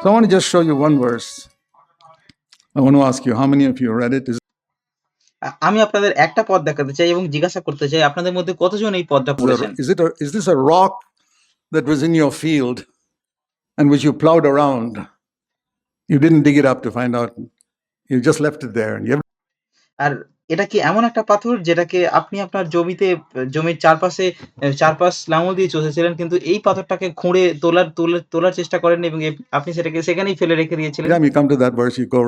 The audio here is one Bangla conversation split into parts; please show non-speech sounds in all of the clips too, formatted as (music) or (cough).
So I want to just show you one verse. I want to ask you, how many of you read it? Is আ- আমি আপনাদের একটা পদ দেখাতে চাই এবং জিজ্ঞাসা করতে চাই আপনাদের মধ্যে কতজন এই পদটা পড়েছেন is it a, is this a rock that was in your field and which you plowed around? You didn't dig it up to find out. You just left it there. And you আর এটা কি এমন একটা পাথর যেটাকে আপনি আপনার জমিতে জমির চারপাশে চারপাশ লাঙল দিয়ে চষেছিলেন কিন্তু এই পাথরটাকে খুঁড়ে তোলার তোলার তোলার চেষ্টা করেন এবং আপনি সেটাকে সেখানেই ফেলে রেখে দিয়েছিলেন you go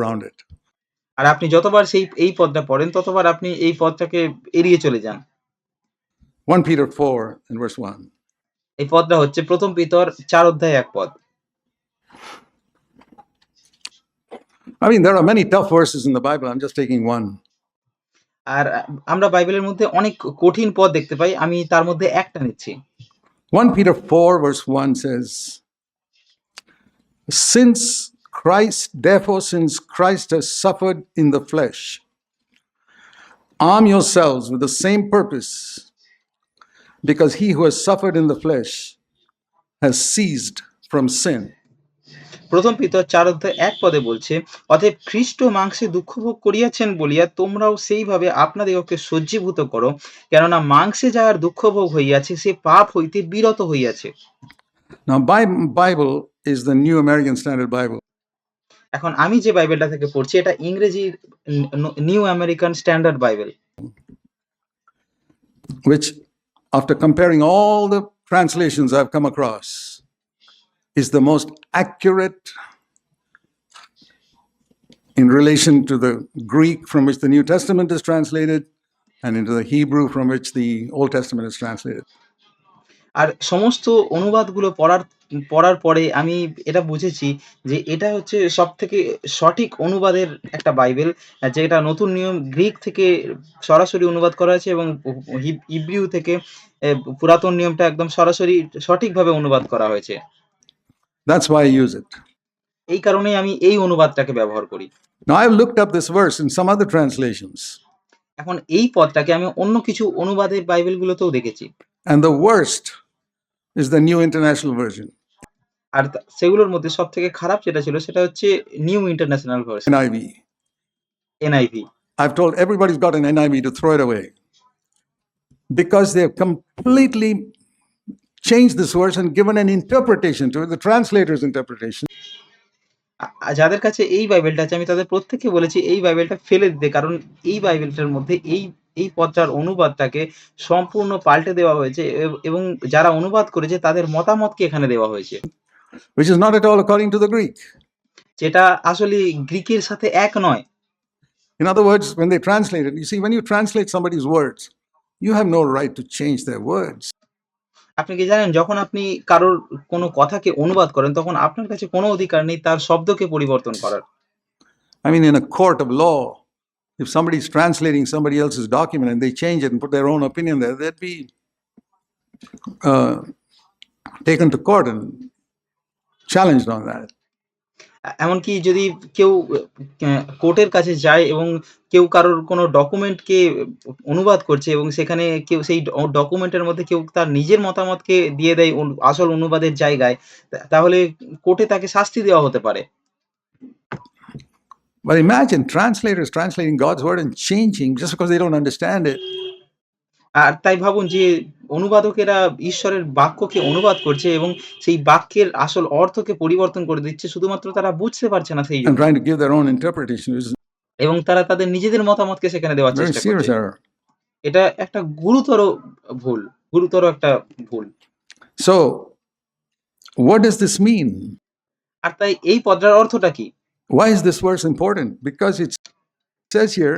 আর আপনি যতবার সেই এই পদটা পড়েন ততবার আপনি এই পদটাকে এড়িয়ে চলে যান 1 Peter 4 and verse 1. এই পদটা হচ্ছে প্রথম পিতর চার অধ্যায় এক পদ I mean, there are many tough verses in the Bible. I'm just taking one. আর আহ, আমরা বাইবেলের মধ্যে অনেক কঠিন পদ দেখতে পাই আমি তার মধ্যে একটা নিচ্ছি 1 Peter 4, verse 1 says, Since Christ, therefore, since Christ has suffered in the flesh, arm yourselves with the same purpose, because he who has suffered in the flesh has ceased from sin. প্রথম পিতর চার অধ্যায় এক পদে বলছে অতএব খ্রিস্ট মাংসে দুঃখ ভোগ করিয়াছেন বলিয়া তোমরাও সেইভাবে আপনাদিগকে সজ্জীভূত করো। কেননা মাংসে যাহার দুঃখ ভোগ হইয়াছে সে পাপ হইতে বিরত হইয়াছে। Now, Bi- Bible is the New American Standard Bible. এখন আমি যে বাইবেলটা থেকে পড়ছি এটা ইংরেজির new American standard Bible which, after comparing all the translations I've come across, is the most accurate in relation to the Greek from which the New Testament is translated and into the Hebrew from which the Old Testament is translated. আর সমস্ত অনুবাদগুলো পড়ার পড়ার পরে আমি এটা বুঝেছি যে এটা হচ্ছে সব থেকে সঠিক অনুবাদের একটা বাইবেল যেটা নতুন নিয়ম গ্রিক থেকে সরাসরি অনুবাদ করা হয়েছে এবং ইব্রিউ থেকে পুরাতন নিয়মটা একদম সরাসরি সঠিকভাবে অনুবাদ করা হয়েছে That's why I use it. এই কারণেই আমি এই অনুবাদটাকে ব্যবহার করি Now, I've looked up this verse in some other translations, এখন এই পদটাকে আমি অন্য কিছু অনুবাদের বাইবেলগুলোতেও দেখেছি and the worst is the New International Version, আর সেগুলোর মধ্যে সব থেকে খারাপ যেটা ছিল সেটা হচ্ছে new international version NIV. NIV I've told everybody's got an NIV to throw it away because they've completely changed this verse and given an interpretation to it, the translator's interpretation. আ- আ- যাদের কাছে এই বাইবেলটা আছে আমি তাদের প্রত্যেককে বলেছি এই বাইবেলটা ফেলে দিতে কারণ এই বাইবেলটার মধ্যে এই এই পদটার অনুবাদটাকে সম্পূর্ণ পাল্টে দেওয়া হয়েছে এব- এবং যারা অনুবাদ করেছে তাদের মতামতকে এখানে দেওয়া হয়েছে which is not at all according to the Greek. যেটা আসলে গ্রিকের সাথে এক নয় In other words, when they translate it, you see, when you translate somebody's words, you have no right to change their words. আপনি কি জানেন, যখন আপনি কারোর কোনো কথাকে অনুবাদ করেন, তখন আপনার কাছে কোনো অধিকার নেই, তার শব্দকে পরিবর্তন করার। I mean in a court of law if somebody is translating somebody else document and they change it put their own opinion there that be taken to court and challenged on that এমনকি যদি কেউ কোর্টের কাছে যায় এবং কেউ কারোর কোনো ডকুমেন্টকে অনুবাদ করছে এবং সেখানে কেউ, সেই ডকুমেন্টের মধ্যে কেউ তার নিজের মতামতকে দিয়ে দেয় আসল অনুবাদের জায়গায় তাহলে কোর্টে তাকে শাস্তি দেওয়া হতে পারে But imagine translators translating God's word and changing just because they don't understand it. আর তাই ভাবুন যে অনুবাদকেরা ঈশ্বরের বাক্যকে অনুবাদ করছে এবং সেই বাক্যের আসল অর্থকে পরিবর্তন করে দিচ্ছে শুধুমাত্র তারা বুঝতে পারছে না সেই এবং তারা তাদের নিজেদের মতামতকে সেখানে দেওয়ার চেষ্টা করছে এটা একটা গুরুতর ভুল গুরুতর একটা ভুল so what does this mean? আর তাই এই পদ্রার অর্থটা কি Why is this verse important? Because it says here,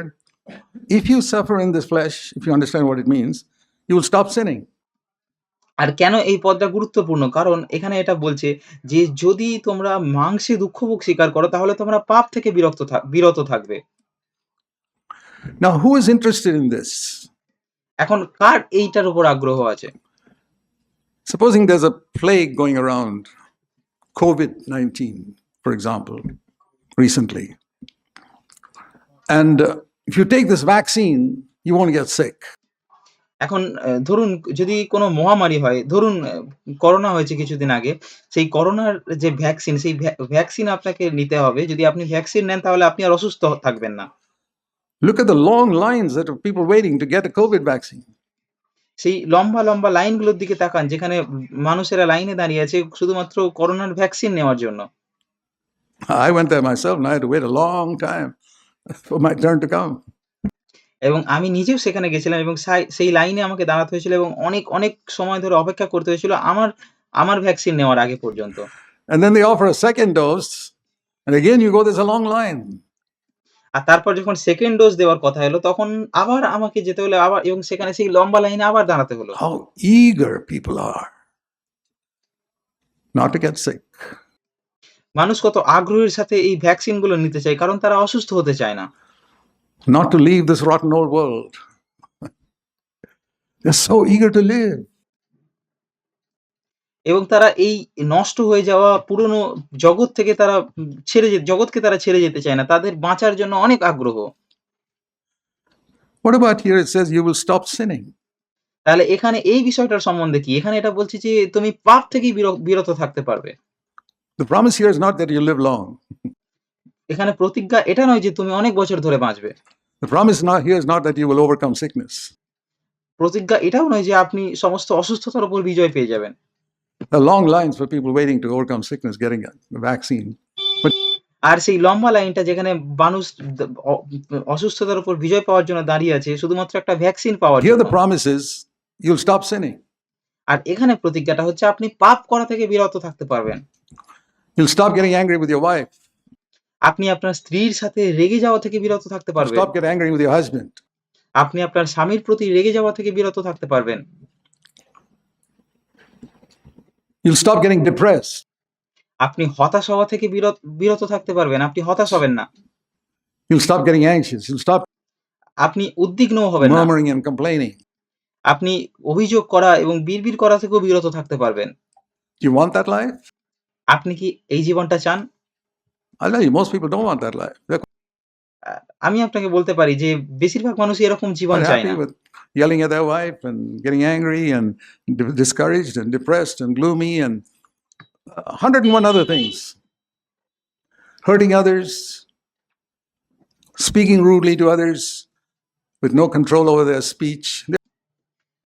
if you suffer in this flesh, if you understand what it means, you will stop sinning. আর কেন এই পদটা গুরুত্বপূর্ণ কারণ এখানে এটা বলছে যে যদি তোমরা মাংসে দুঃখভোগ স্বীকার করো তাহলে তোমরা পাপ থেকে বিরক্ত বিরত থাকবে Now, who is interested in this? এখন কার এইটার উপর আগ্রহ আছে Supposing there's a plague going around, COVID 19, for example, recently. And uh, if you take this vaccine, you won't get sick. এখন আ ধরুন যদি কোনো মহামারী হয়, ধরুন আ করোনা হয়েছে কিছুদিন আগে। সেই করোনার যে ভ্যাকসিন, সেই ভ্যা ভ্যাকসিন আপনাকে নিতে হবে। যদি আপনি ভ্যাকসিন নেন তাহলে আপনি আর অসুস্থ থাকবেন না। Look at the long lines that of people waiting to get a COVID vaccine. সেই লম্বা, লম্বা লাইনগুলোর দিকে তাকান যেখানে উম মানুষেরা লাইনে দাঁড়িয়ে আছে শুধুমাত্র করোনার ভ্যাকসিন নেওয়ার জন্য। I went there myself and I had to wait a long time (laughs) for my turn to come. এবং আমি নিজেও সেখানে গেছিলাম এবং সেই লাইনে আমাকে দাঁড়াতে হয়েছিল এবং অনেক, অনেক সময় ধরে অপেক্ষা করতে হয়েছিল আমার, আমার ভ্যাকসিন নেওয়ার আগে পর্যন্ত। And then they offer a second dose, and again you go, there's a long line. আর তারপর যখন সেকেন্ড ডোজ দেওয়ার কথা এলো তখন আবার আমাকে যেতে হলো আবার এবং সেখানে সেই লম্বা লাইনে আবার দাঁড়াতে হলো। How eager people are not to get sick. মানুষ কত আগ্রহের সাথে এই ভ্যাকসিনগুলো নিতে চায় কারণ তারা অসুস্থ হতে চায় না। not to leave this rotten old world. They're so eager to live. এবং তারা এই নষ্ট হয়ে যাওয়া পুরনো জগৎ থেকে তারা ছেড়ে জগৎকে তারা ছেড়ে যেতে চায় না। তাদের বাঁচার জন্য অনেক আগ্রহ। What about here? It says you will stop sinning. তাহলে এখানে এই বিষয়টার সম্বন্ধে কি? এখানে এটা বলছে যে তুমি পাপ বির বিরত থাকতে পারবে। The promise here is not that you live long. এখানে প্রতিজ্ঞা এটা নয় যে তুমি অনেক বছর ধরে বাঁচবে। The promise not here is not that you will overcome sickness. প্রতিজ্ঞা এটাও নয় যে আপনি সমস্ত অসুস্থতার উপর বিজয় পেয়ে যাবেন। There are long lines for people waiting to overcome sickness getting a vaccine. আর সেই লম্বা লাইনটা যেখানে মানুষ অসুস্থতার উপর বিজয় পাওয়ার জন্য দাঁড়িয়ে আছে শুধুমাত্র একটা ভ্যাকসিন পাওয়ার Here the promise is you'll stop sinning. আর এখানে প্রতিজ্ঞাটা হচ্ছে আপনি পাপ করা থেকে বিরত থাকতে পারবেন। You'll stop getting angry with your wife. আপনি আপনার স্ত্রীর সাথে রেগে যাওয়া থেকে বিরত থাকতে পারবেন। stop getting angry with your husband. আপনি আপনার স্বামীর প্রতি রেগে যাওয়া থেকে বিরত থাকতে পারবেন। You'll stop getting depressed. আপনি হতাশ হওয়া থেকে বিরত বিরত থাকতে পারবেন। আপনি হতাশ হবেন না। You'll stop getting anxious. You'll stop আপনি উদ্বিগ্নও হবেন না। murmuring and complaining. আপনি অভিযোগ করা এবং বিড়বিড় করা থেকেও বিরত থাকতে পারবেন। Do you want that life? আপনি কি এই জীবনটা চান? I tell you, most people don't want that life. They're আ আমি আপনাকে বলতে পারি যে বেশিরভাগ মানুষই এরকম জীবন quite চায় happy না। with yelling at their wife and getting angry and di- discouraged and depressed and gloomy and a hundred and one other things. Hurting others, speaking rudely to others with no control over their speech.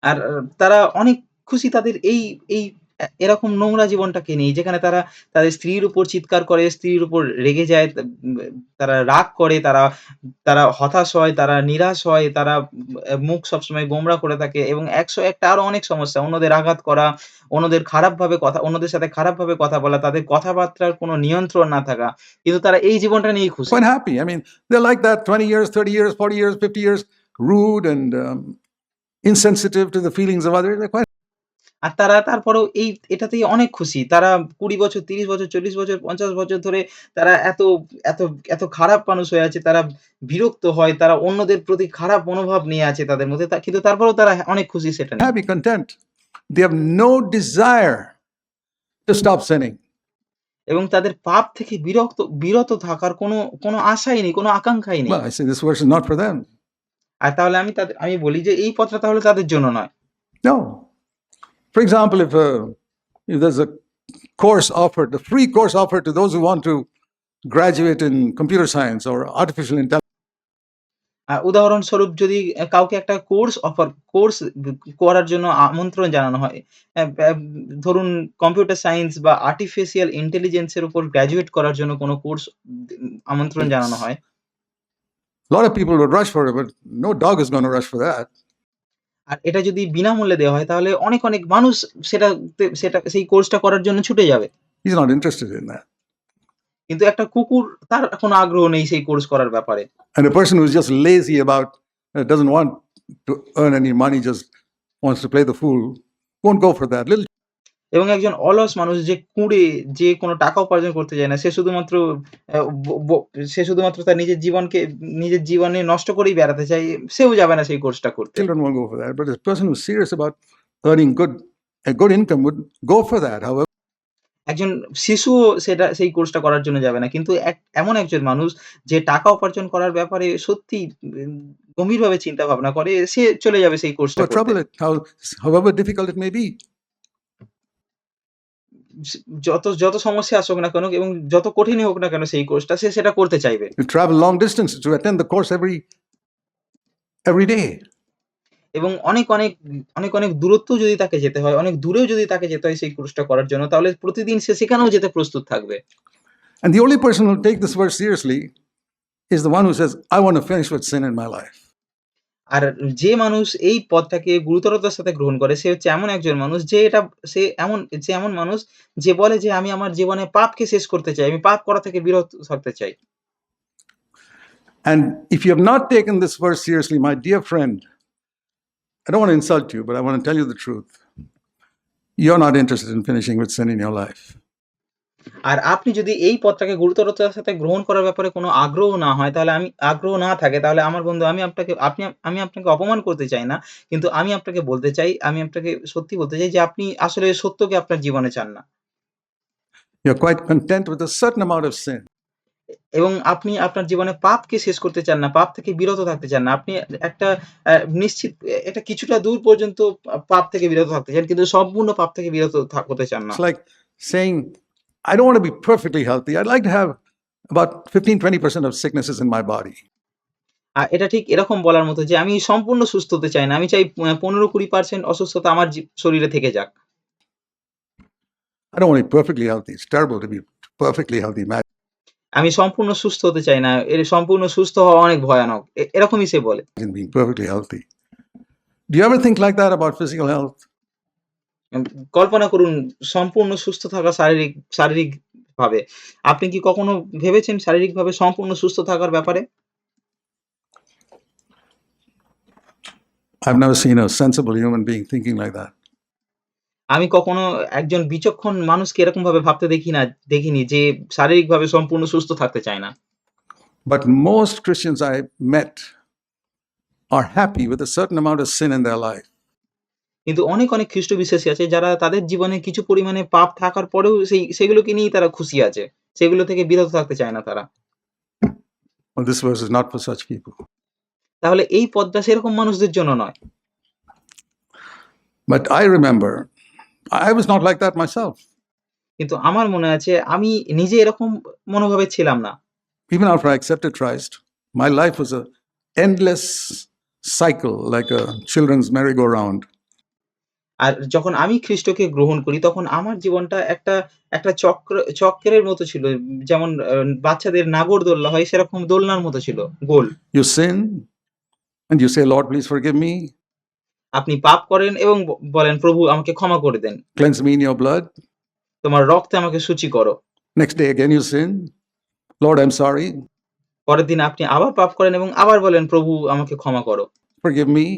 আর আ তারা অনেক খুশি তাদের এই এই এ এরকম নোংরা জীবনটাকে নিয়ে যেখানে তারা তাদের স্ত্রীর উপর চিৎকার করে, স্ত্রীর উপর রেগে যায়, তারা রাগ করে, তারা তারা হতাশ হয়, তারা নিরাশ হয়, তারা মুখ সবসময় গোমরা করে থাকে এবং একশো একটা আরও অনেক সমস্যা। অন্যদের আঘাত করা, অন্যদের খারাপভাবে কথা অন্যদের সাথে খারাপভাবে কথা বলা, তাদের কথাবার্তার কোনো নিয়ন্ত্রণ না থাকা। কিন্তু তারা এই জীবনটা নিয়েই খুশি। Quite happy. I mean, they're like that 20 years, 30 years, 40 years, 50 years, rude and um, আর তারা তারপরেও এই এটাতেই অনেক খুশি। তারা ২০ বছর, ৩০ বছর, ৪০ বছর, ৫০ বছর ধরে তারা এত এত এত খারাপ মানুষ হয়ে আছে। তারা বিরক্ত হয়। তারা অন্যদের প্রতি খারাপ মনোভাব নিয়ে আছে তাদের মধ্যে। কিন্তু তারপরেও তারা অনেক খুশি সেটা happy, content. They have no desire to stop sinning. এবং তাদের পাপ থেকে বিরক্ত বিরত থাকার কোনো কোনো আশাই নেই, কোনো আকাঙ্ক্ষাই নেই। This verse is not আর তাহলে আমি তাদের আমি বলি যে এই পথটা তাহলে তাদের জন্য নয়। No. For example, if, uh, if there's a course offered, a free course offered to those who want to graduate in computer science or artificial intelligence, আ উদাহরণস্বরূপ যদি এ কাউকে একটা কোর্স অফার কোর্স ব করার জন্য আমন্ত্রণ জানানো হয়। অ্যা ব্যা ধরুন কম্পিউটার সায়েন্স বা আর্টিফিশিয়াল ইন্টেলিজেন্স এর উপর গ্র্যাজুয়েট করার জন্য কোনো কোর্স উম আমন্ত্রণ জানানো হয়। a lot of people would rush for it, but no dog is going to rush for that. আর এটা যদি বিনামূল্যে দেওয়া হয় তাহলে অনেক, অনেক মানুষ সেটা সেটা সেই কোর্সটা করার জন্য ছুটে যাবে। In that. কিন্তু একটা কুকুর তার কোনো আগ্রহ নেই সেই কোর্স করার ব্যাপারে। And a person who's just lazy about, uh, doesn't want to earn any money, just wants to play the fool, won't go for that. Little এবং একজন অলস মানুষ যে কুঁড়ে যে কোনো টাকা উপার্জন করতে চায় না। সে শুধুমাত্র সে শুধুমাত্র তার নিজের জীবনকে নিজের জীবনে নষ্ট করেই বেড়াতে চায়। সেও যাবে না সেই কোর্সটা করতে। একজন শিশুও সেটা সেই কোর্সটা করার জন্য যাবে না। কিন্তু এক এমন একজন মানুষ যে টাকা উপার্জন করার ব্যাপারে সত্যিই উম গভীরভাবে চিন্তা ভাবনা করে সে চলে যাবে সেই কোর্সটা Or করতে। trouble it, how, however difficult it may be. স যত যত সমস্যা আসুক না কেন এবং যত কঠিনই হোক না কেন সেই কোর্সটা সে সেটা করতে চাইবে। Travel long distance to attend the course every every এবং অনেক অনেক অনেক অনেক দূরত্ব যদি তাকে যেতে হয় অনেক দূরেও যদি তাকে যেতে হয় সেই কোর্সটা করার জন্য তাহলে প্রতিদিন সে সেখানেও যেতে প্রস্তুত থাকবে। And the only person who take this word seriously is the one who says I want to finish with sin in my life আর যে মানুষ এই পদটাকে গুরুতরতার সাথে গ্রহণ করে সে হচ্ছে এমন একজন মানুষ যে এটা সে এমন যে এমন মানুষ যে বলে যে আমি আমার জীবনে পাপকে শেষ করতে চাই। আমি পাপ করা থেকে বিরত থাকতে চাই। And if you have not taken this verse seriously, my dear friend, I don't want to insult you, but I want to tell you the truth. You're not interested in finishing with sin in your life. আর আপনি যদি এই পথটাকে গুরুতরতার সাথে গ্রহণ করার ব্যাপারে কোনো আগ্রহ না হয় তাহলে আমি আগ্রহ না থাকে তাহলে আমার বন্ধু আমি আপনাকে আপনি আমি আপনাকে অপমান করতে চাই না। কিন্তু আমি আপনাকে বলতে চাই আমি আপনাকে সত্যি বলতে চাই যে আপনি আসলে সত্যকে আপনার জীবনে চান না। You're quite content with a certain amount of sin. এবং আপনি আপনার জীবনে পাপকে শেষ করতে চান না। পাপ থেকে বিরত থাকতে চান না। আপনি একটা নিশ্চিত এটা কিছুটা দূর পর্যন্ত পাপ থেকে বিরত থাকতে চান। কিন্তু সম্পূর্ণ পাপ থেকে বিরত হতে চান না। I don't want to be perfectly healthy. I'd like to have about 15 20% of sicknesses in my body. আ এটা ঠিক এরকম বলার মতো যে আমি সম্পূর্ণ সুস্থ হতে চাই না। আমি চাই আ 15-20% অসুস্থতা আমার জি শরীরে থেকে যাক। I don't want to be perfectly healthy. It's terrible to be perfectly healthy. Imagine আমি সম্পূর্ণ সুস্থ হতে চাই না। এর সম্পূর্ণ সুস্থ হওয়া অনেক ভয়ানক। এ এরকমই সে বলে। being perfectly healthy. Do you ever think like that about physical health? কল্পনা করুন সম্পূর্ণ সুস্থ থাকা শারীরিক শারীরিকভাবে। আপনি কি কখনো ভেবেছেন শারীরিকভাবে সম্পূর্ণ সুস্থ থাকার ব্যাপারে? I've never seen a sensible human being thinking like that. আমি কখনো একজন বিচক্ষণ মানুষকে এরকম ভাবে ভাবতে দেখি না দেখিনি যে শারীরিকভাবে সম্পূর্ণ সুস্থ থাকতে চায় না। But most Christians I met are happy with a certain amount of sin in their life. কিন্তু অনেক, অনেক খ্রিস্ট বিশ্বাসী আছে যারা তাদের জীবনে কিছু পরিমাণে পাপ থাকার পরেও সেই সেগুলোকে নিয়েই তারা খুশি আছে। সেগুলো থেকে বিরত থাকতে চায় না তারা। This verse is not for such people. তাহলে এই পদটা সেরকম মানুষদের জন্য নয়। But I remember I was not like that myself. কিন্তু আমার মনে আছে আমি নিজে এরকম মনোভাবে ছিলাম না। Even after I accepted Christ, my life was a endless cycle like a children's merry-go-round. আর যখন আমি খ্রিস্টকে গ্রহণ করি তখন আমার জীবনটা একটা একটা চক্র চক্রের মতো ছিল। যেমন বাচ্চাদের দোলনা হয় সেরকম দোলনার মতো ছিল, গোল। You sin and you say, Lord, please forgive me, আপনি পাপ করেন এবং বলেন, "প্রভু আমাকে ক্ষমা করে দেন। cleanse me in your blood. তোমার রক্তে আমাকে শুচি করো।" Next day again you sin. Lord, I'm sorry. পরের দিন আপনি আবার পাপ করেন এবং আবার বলেন, "প্রভু আমাকে ক্ষমা করো। Forgive me.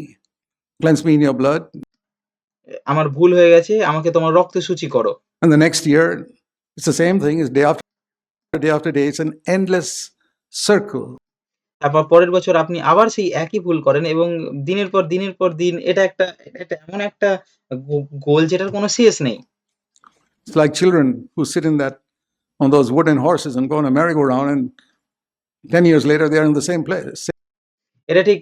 Cleanse me in your blood. আমার ভুল হয়ে গেছে। আমাকে তোমার রক্তে শুচি করো।" And the next year, it's the same thing. It's day after day after day. It's an endless circle. তারপর পরের বছর আপনি আবার সেই একই ভুল করেন এবং দিনের পর দিনের পর দিন এটা একটা এটা এমন একটা গোল যেটার কোনো শেষ নেই। It's like children who sit in that on those wooden horses and go on a merry-go-round, and 10 years later they're in the same place. এটা ঠিক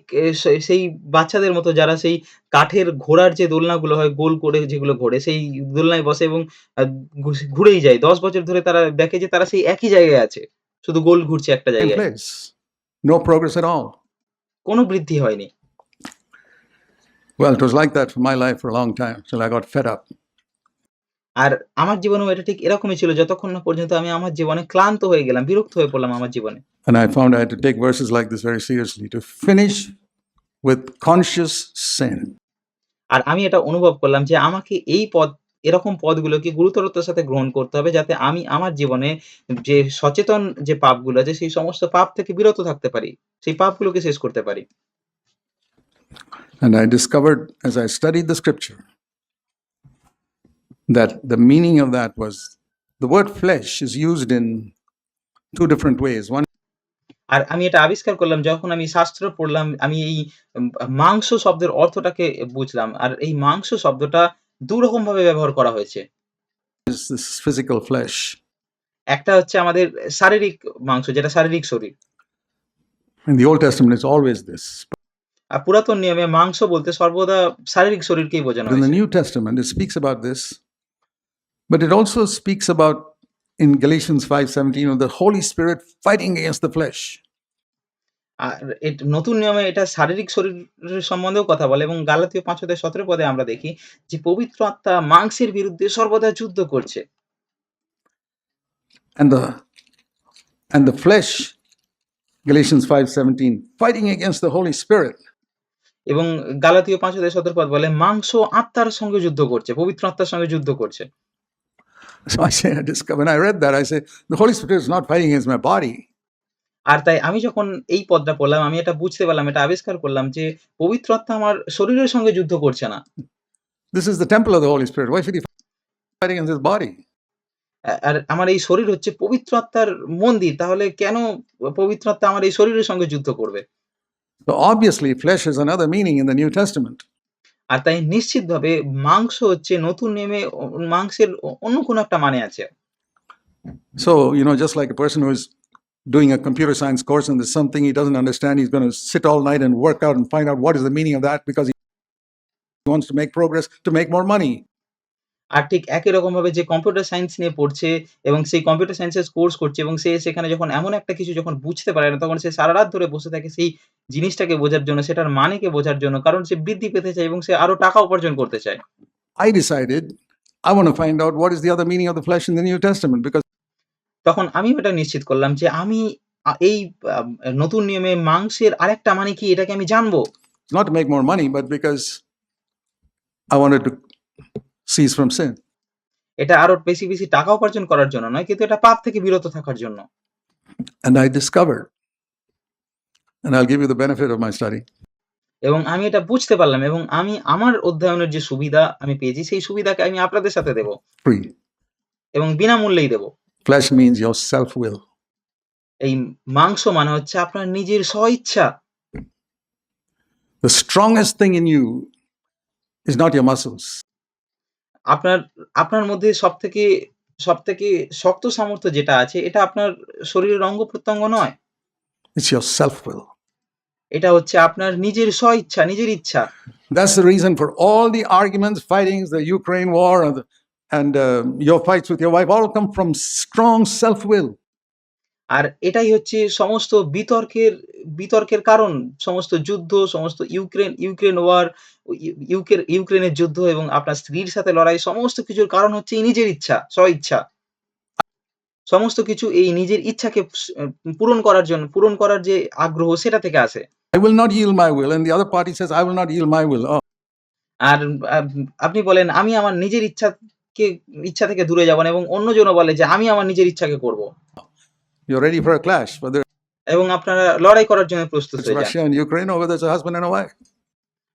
সেই বাচ্চাদের মতো যারা সেই কাঠের ঘোড়ার যে দোলনাগুলো হয় গোল করে যেগুলো ঘোরে সেই দোলনায় বসে এবং ঘুরেই যায়। ১০ বছর ধরে তারা দেখে যে তারা সেই একই জায়গায় আছে। শুধু গোল ঘুরছে একটা জায়গায়। কোনো বৃদ্ধি হয়নি। Well, it was like that for my life for a long time till I got fed up. আর আমার জীবনেও এটা ঠিক এরকমই ছিল যতক্ষণ না পর্যন্ত আমি আমার জীবনে ক্লান্ত হয়ে গেলাম, বিরক্ত হয়ে পড়লাম আমার জীবনে। And I found I had to take verses like this very seriously to finish with conscious sin. আর আমি এটা অনুভব করলাম যে আমাকে এই পদ এরকম পদগুলোকে গুরুতরতার সাথে গ্রহণ করতে হবে যাতে আমি আমার জীবনে যে সচেতন যে পাপগুলো আছে সেই সমস্ত পাপ থেকে বিরত থাকতে পারি। সেই পাপগুলোকে শেষ করতে পারি। And I discovered as I studied the scripture that the meaning of that was the word flesh is used in two different ways. One আর আমি এটা আবিষ্কার করলাম যখন আমি শাস্ত্র পড়লাম আমি এই উম মাংস শব্দের অর্থটাকে বুঝলাম। আর এই মাংস শব্দটা ২ রকমভাবে ব্যবহার করা হয়েছে। is this physical flesh, একটা হচ্ছে আমাদের শারীরিক মাংস যেটা শারীরিক শরীর। In the Old Testament, it's always this. আর পুরাতন নিয়মে মাংস বলতে সর্বদা শারীরিক শরীরকেই বোঝানো In the হয়েছে New Testament, it speaks about this, but it also speaks about in Galatians 5:17 of the Holy Spirit fighting against the flesh. আর নতুন নিয়মে এটা শারীরিক শরীরের সম্বন্ধেও কথা বলে এবং গালাতীয় ৫ অধ্যায় ১৭ পদে আমরা দেখি যে পবিত্র আত্মা মাংসের বিরুদ্ধে সর্বদা যুদ্ধ করছে। And the and the flesh, Galatians 5:17, fighting against the Holy Spirit. এবং গালাতীয় ৫ অধ্যায় ১৭ পদ বলে মাংস আত্মার সঙ্গে যুদ্ধ করছে, পবিত্র আত্মার সঙ্গে যুদ্ধ করছে। (laughs) So I say, I discover, when I read that, I say, the Holy Spirit is not fighting against my body. আর তাই আমি যখন এই পদটা পড়লাম আমি এটা বুঝতে পারলাম এটা আবিষ্কার করলাম যে পবিত্র আত্মা আমার শরীরের সঙ্গে যুদ্ধ করছে না। This is the temple of the Holy Spirit why should he fight against his body আর আমার এই শরীর হচ্ছে পবিত্র আত্মার মন্দির তাহলে কেন পবিত্র আত্মা আমার এই শরীরের সঙ্গে যুদ্ধ করবে? তো obviously flesh is another meaning in the New Testament আর তাই নিশ্চিতভাবে মাংস হচ্ছে নতুন নিয়মে মাংসের অন্য কোনো একটা মানে আছে। So, you know, just like a person who is doing a computer science course and there's something he doesn't understand, he's going to sit all night and work out and find out what is the meaning of that because he wants to make progress to make more money. আর ঠিক একই রকমভাবে যে কম্পিউটার সায়েন্স নিয়ে পড়ছে এবং সেই কম্পিউটার সায়েন্সের কোর্স করছে এবং সে সেখানে যখন এমন একটা কিছু যখন বুঝতে পারে না, তখন সে সারারাত ধরে বসে থাকে সেই জিনিসটাকে বোঝার জন্য, সেটার মানেকে বোঝার জন্য। কারণ সে বৃদ্ধি পেতে চায় এবং সে আরও টাকা উপার্জন করতে চায়। I decided I want to find out what is the other meaning of the flesh in the new Testament because তখন আমি এটা নিশ্চিত করলাম যে আমি এই নতুন নিয়মে মাংসের আরেকটা মানে কি এটাকে আমি জানব। not to make more money, but because I wanted to cease from sin. এটা আরও বেশি, বেশি টাকা উপার্জন করার জন্য নয়, কিন্তু এটা পাপ থেকে বিরত থাকার জন্য। And I discovered, and I'll give you the benefit of my study. এবং আমি এটা বুঝতে পারলাম এবং আমি আমার অধ্যয়নের যে সুবিধা আমি পেয়েছি, সেই সুবিধাকে আমি আপনাদের সাথে দেব Free. এবং বিনামূল্যেই দেব। Flesh means your self will. এই মাংস মানে হচ্ছে আপনার নিজের স্বইচ্ছা। The strongest thing in you is not your muscles, আপনার আপনার মধ্যে সবথেকে সবথেকে শক্ত সামর্থ্য যেটা আছে, এটা আপনার শরীরের অঙ্গ-প্রত্যঙ্গ নয়। it's your self will. এটা হচ্ছে আপনার নিজের স্বইচ্ছা, নিজের ইচ্ছা। That's the reason for all the arguments, fightings, the Ukraine war, and, the- and uh, your fights with your wife all come from strong self will. আর এটাই হচ্ছে সমস্ত বিতর্কের বিতর্কের কারণ। সমস্ত যুদ্ধ, সমস্ত ইউক্রেন ইউক্রেন ওয়ার, ইউ ইউক্রেনের যুদ্ধ এবং আপনার স্ত্রীর সাথে লড়াই সমস্ত কিছুর কারণ হচ্ছে এই নিজের ইচ্ছা, স্ব ইচ্ছা সমস্ত কিছু এই নিজের ইচ্ছাকে পূরণ করার জন্য পূরণ করার যে আগ্রহ সেটা থেকে আসে। And the other party says, I will not yield my will. Oh, আর আপনি বলেন আমি আমার নিজের ইচ্ছাকে ইচ্ছা থেকে দূরে যাব না এবং অন্যজনও বলে যে আমি আমার নিজের ইচ্ছাকে করব। You're ready for a clash, whether এবং আপনারা লড়াই করার জন্য প্রস্তুত it's হয়ে যান। Russia and Ukraine or whether it's a husband and a wife.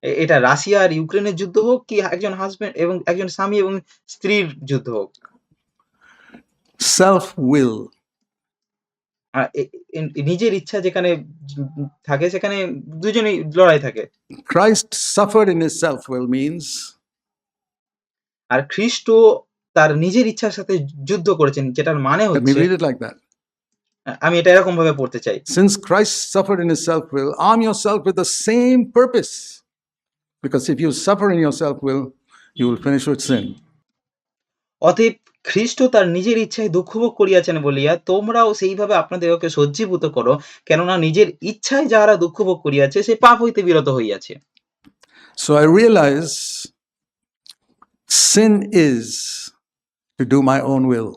এ এটা রাশিয়া আর ইউক্রেনের যুদ্ধ হোক কি একজন হাসব্যান্ড এবং একজন স্বামী এবং স্ত্রীর যুদ্ধ হোক। Self will. আ এ এ নিজের ইচ্ছা যেখানে থাকে সেখানে দুজনেই লড়াই থাকে। Christ suffered in his self will means আর খ্রিস্ট তার নিজের ইচ্ছার সাথে যুদ্ধ করেছেন যেটার মানে let me হচ্ছে read it like that. আমি এটা এরকম ভাবে পড়তে চাই। Since Christ suffered in his self will arm yourself with the same purpose because if you suffer in yourself will you will finish with sin অতএব খ্রিস্ট তার নিজের ইচ্ছায় দুঃখভোগ করিয়াছেন বলিয়া তোমরাও সেইভাবে আপনাদেরকে সজ্জীভূত করো কেননা নিজের ইচ্ছায় যাহারা দুঃখভোগ করিয়াছে সে পাপ হইতে বিরত হইয়াছে। So I realise sin is to do my own will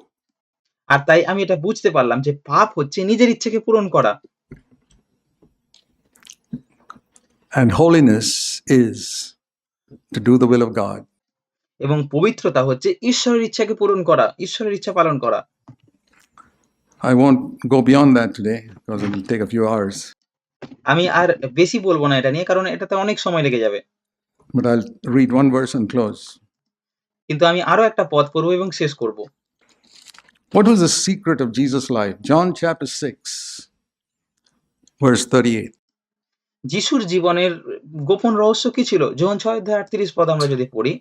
আর তাই আমি এটা বুঝতে পারলাম যে পাপ হচ্ছে নিজের ইচ্ছাকে পূরণ করা। And holiness is to do the will of God. এবং পবিত্রতা হচ্ছে ঈশ্বরের ইচ্ছাকে পূরণ করা, ঈশ্বরের ইচ্ছা পালন করা। I won't go beyond that today because it will take a few hours. আমি আর বেশি বলব না এটা নিয়ে কারণ এটাতে অনেক সময় লেগে যাবে। But I'll read one verse and close. কিন্তু আমি আরও একটা পদ পড়ব এবং শেষ করব। What was the secret of Jesus' life? John chapter 6, verse 38. যিশুর জীবনের গোপন রহস্য কি ছিল? যোহন 6 অধ্যায় 38 পদ আমরা যদি পড়ি,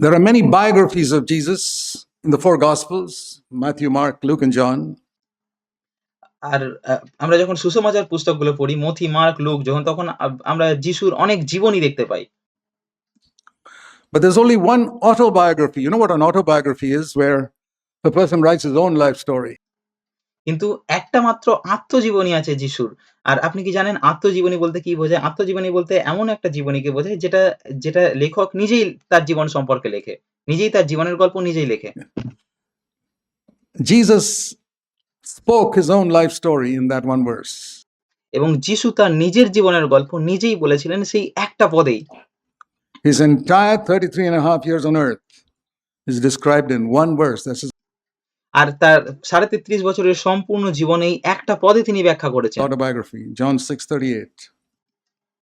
There are many biographies of Jesus in the four Gospels Matthew, Mark, Luke, and John. আর আমরা যখন সুসমাচার পুস্তকগুলো পড়ি মথি, মার্ক, লুক যখন তখন আমরা যিশুর অনেক জীবনী দেখতে পাই। But there's only one autobiography. You know what an autobiography is? Where a person writes his own life story. কিন্তু একটা মাত্র আত্মজীবনী আছে যিশুর। আর আপনি কি জানেন আত্মজীবনী বলতে কি বোঝায়? আত্মজীবনী বলতে এমন একটা জীবনীকে বোঝায় যেটা, যেটা লেখক নিজেই তার জীবন সম্পর্কে লেখে। নিজেই তার জীবনের গল্প নিজেই লেখে। Jesus spoke his own life story in that one verse. এবং যিশু তার নিজের জীবনের গল্প নিজেই বলেছিলেন সেই একটা পদেই। His entire 33 and a half years on earth is described in one verse. That's his আর তার ৩৩.৫ বছরের সম্পূর্ণ জীবন এই একটা পদে তিনি ব্যাখ্যা করেছেন। autobiography, John 6:38.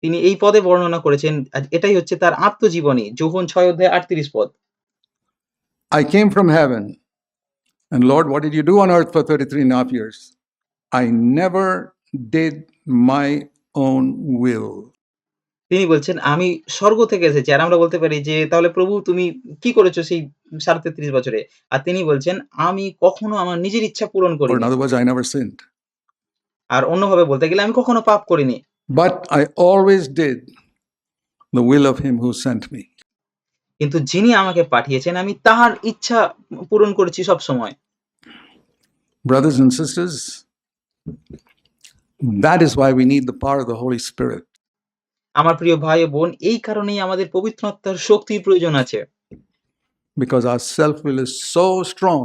তিনি এই পদে বর্ণনা করেছেন। আর এটাই হচ্ছে তার আত্মজীবনী। যোহন ৬ অধ্যায় ৩৮ পদ। I came from heaven, and Lord, what did you do on earth for 33 and a half years? I never did my own will. তিনি বলছেন, "আমি স্বর্গ থেকে এসেছি।" আর আমরা বলতে পারি যে, "তাহলে প্রভু তুমি কি করেছ সেই ৩৭.৫ বছরে?" আর তিনি বলছেন, "আমি কখনো আমার নিজের ইচ্ছা পূরণ never আর অন্যভাবে বলতে গেলে আমি কখনো পাপ করিনি। But I always did the will of him who sent me. কিন্তু যিনি আমাকে পাঠিয়েছেন আমি তাহার ইচ্ছা পূরণ করেছি সবসময়। Brothers and sisters, that is why we need the power of the Holy Spirit. আমার প্রিয় ভাই ও বোন এই কারণেই আমাদের পবিত্র আত্মার শক্তির প্রয়োজন আছে। Because our self will is so strong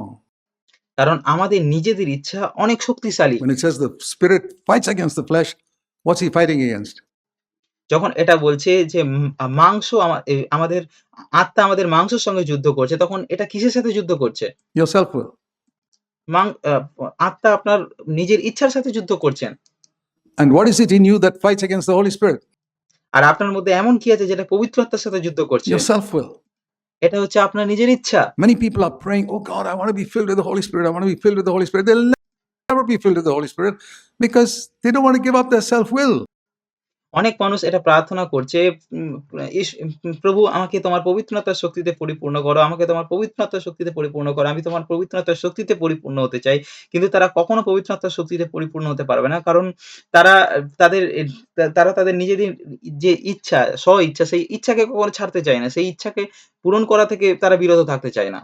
কারণ আমাদের নিজেদের ইচ্ছা অনেক শক্তিশালী। মানে says the spirit fights against the flesh what's he fighting against যখন এটা বলছে যে মাংস আমাদের আত্মা আমাদের মাংসের সঙ্গে যুদ্ধ করছে তখন এটা কিসের সাথে যুদ্ধ করছে? ইওর সেলফ উইল আত্মা আপনার নিজের ইচ্ছার সাথে যুদ্ধ করছেন। And what is it in you that fights against the holy spirit? আর আপনার মধ্যে এমন কি আছে যেটা পবিত্রতার সাথে যুদ্ধ করছে? সেলফ উইল এটা হচ্ছে আপনার নিজের ইচ্ছা। Many people are praying oh God I want to be filled with the Holy Spirit I want to be filled with the Holy Spirit they will never be filled with the Holy Spirit because they don't want to give up their self will অনেক মানুষ এটা প্রার্থনা করছে, প্রভু আমাকে তোমার পবিত্র আত্মার শক্তিতে পরিপূর্ণ করো। আমাকে তোমার পবিত্র আত্মার শক্তিতে পরিপূর্ণ করো। আমি তোমার পবিত্র আত্মার শক্তিতে পরিপূর্ণ হতে চাই। কিন্তু তারা কখনো পবিত্র আত্মার শক্তিতে পরিপূর্ণ হতে পারবে না। কারণ তারা তাদের তারা তাদের নিজেদের যে ইচ্ছা, স্ব-ইচ্ছা সেই ইচ্ছাকে কখনো ছাড়তে চায় না। সেই ইচ্ছাকে পূরণ করা থেকে তারা বিরত থাকতে চায় না।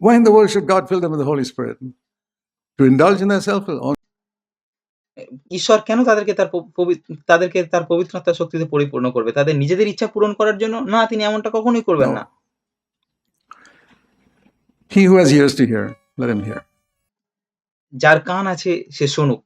Why the world should God fill them with the Holy Spirit? To indulge in their self ঈশ্বর কেন তাদেরকে তার তাদেরকে তার পবিত্রতার শক্তিতে পরিপূর্ণ করবে? তাদের নিজেদের ইচ্ছা পূরণ করার জন্য? না, তিনি এমনটা কখনোই করবেন না। He who has ears to hear, let him hear. যার কান আছে সে শুনুক।